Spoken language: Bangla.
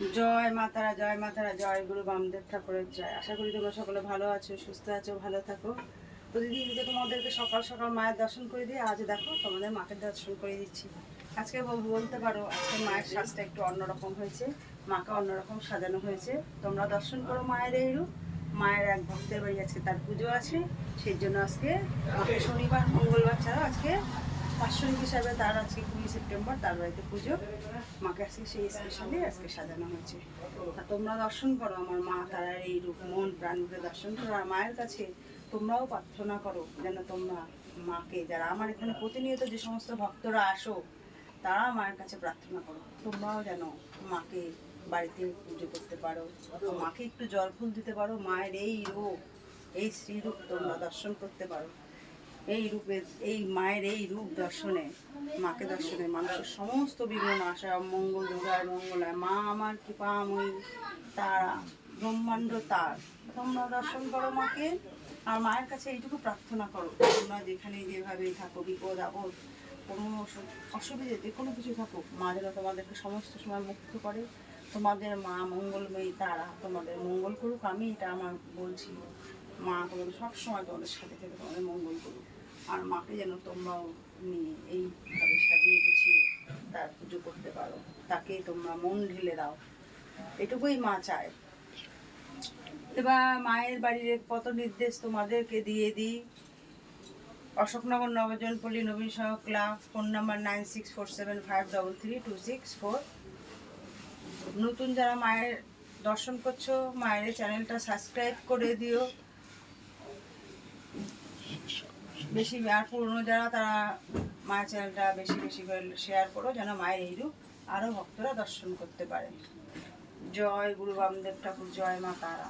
জয় মাতারা জয় মাতারা জয় গুরু বামদেব ঠাকুরের জয়। আশা করি তোমরা সকলে ভালো আছো, সুস্থ আছো, ভালো থাকো। প্রতিদিন যে তোমাদেরকে সকাল সকাল মায়ের দর্শন করে দিয়ে আজ দেখো তোমাদের মাকে দর্শন করে দিচ্ছি। আজকে বল- বলতে পারো, আজকে মায়ের সাজটা একটু অন্যরকম হয়েছে। মাকে অন্যরকম সাজানো হয়েছে। তোমরা দর্শন করো মায়ের এই রূপ। মায়ের এক ভক্তের বাড়ি আজকে তার পুজো আছে। সেই জন্য আজকে শনিবার, মঙ্গলবার ছাড়াও আজকে বাৎসরিক হিসাবে তার আজকে কুড়ি সেপ্টেম্বর, তার বাড়িতে পুজো। মাকে আজকে সেই স্পেশালি আজকে সাজানো হয়েছে। তা তোমরা দর্শন করো, আমার মা তারার এই রূপ, মন, প্রাণ করে দর্শন করো। আর মায়ের কাছে তোমরাও প্রার্থনা করো যেন তোমরা মাকে, যারা আমার এখানে প্রতিনিয়ত যে সমস্ত ভক্তরা আসো, তারা মায়ের কাছে প্রার্থনা করো। তোমরাও যেন মাকে বাড়িতে পুজো করতে পারো মাকে একটু জল ফুল দিতে পারো। মায়ের এই রূপ, এই শ্রীরূপ তোমরা দর্শন করতে পারো। এই রূপে, এই মায়ের এই রূপ দর্শনে, মাকে দর্শনে মানুষের সমস্ত বিঘ্ন, আশা, মঙ্গল দুর্গার মঙ্গলায় মা আমার কৃপাময়ী, তারা ব্রহ্মাণ্ড তার। তোমরা দর্শন করো মাকে, আর মায়ের কাছে এইটুকু প্রার্থনা করো। তোমরা যেখানে যেভাবে থাকো, বিপদ, আপদ, কোনো অসু- অসুবিধে যে কোনো কিছু থাকুক মা যেন তোমাদেরকে সমস্ত সময় মুক্ত করে। তোমাদের মা মঙ্গলময়ী তারা তোমাদের মঙ্গল করুক, আমি এটা আমার বলছি। মা তোমাদের সবসময় তোমাদের সাথে থেকে তোমাদের মঙ্গল করুক। আর মাকে যেন তোমরাও এইভাবে সাজিয়ে গুছিয়ে তার পুজো করতে পারো। তাকে তোমরা মন ঢেলে দাও। এটুকুই মা চায়। এবার মায়ের বাড়ির কত নির্দেশ তোমাদেরকে দিয়ে দিই। অশোকনগর নবজনপল্লী নবীন সহ club, phone number nine six four seven five double three two six four. নতুন যারা মায়ের দর্শন করছ, মায়ের চ্যানেলটা সাবস্ক্রাইব করে দিও। বেশি আর পুরনো যারা, তারা মায়ের চ্যানেলটা বেশি বেশি করে শেয়ার করো, যেন মায়ের এই রূপ আরও ভক্তরা দর্শন করতে পারে। জয় গুরু বামদেব ঠাকুর, জয় মা তারা।